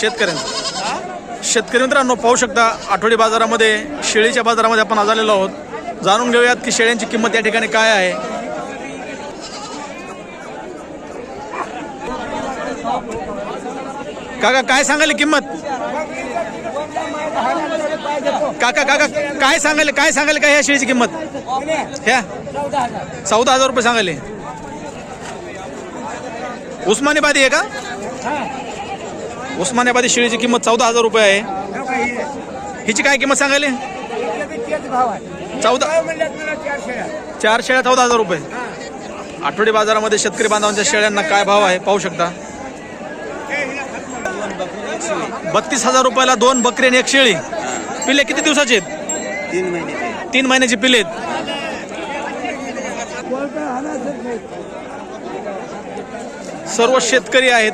शेतकऱ्यांचं. शेतकरी मित्रांनो पाहू शकता आठवडी बाजारामध्ये शेळीच्या बाजारामध्ये आपण आज आलेलो आहोत. जाणून घेऊयात की शेळ्यांची किंमत या ठिकाणी काय आहे. काका काय सांगायला किंमत? काका काका काय सांगायला काय सांगायला काय ह्या शेळीची किंमत? ह्या चौदा हजार रुपये सांगायले. उस्मानाबादी आहे का? उस्मानाबादी शेळीची किंमत चौदा हजार रुपये आहे. हिची काय किंमत सांगायले? चौदा चार शेळ्या चौदा हजार रुपये. आठवडी बाजारामध्ये शेतकरी बांधवांच्या शेळ्यांना काय भाव आहे पाहू शकता. बत्तीस हजार रुपयाला दोन बकरी आणि एक शेळी. पिल्ले किती दिवसाचे आहेत? तीन महिने तीन महिन्याची पिल्ले आहेत. सर्व शेतकरी आहेत.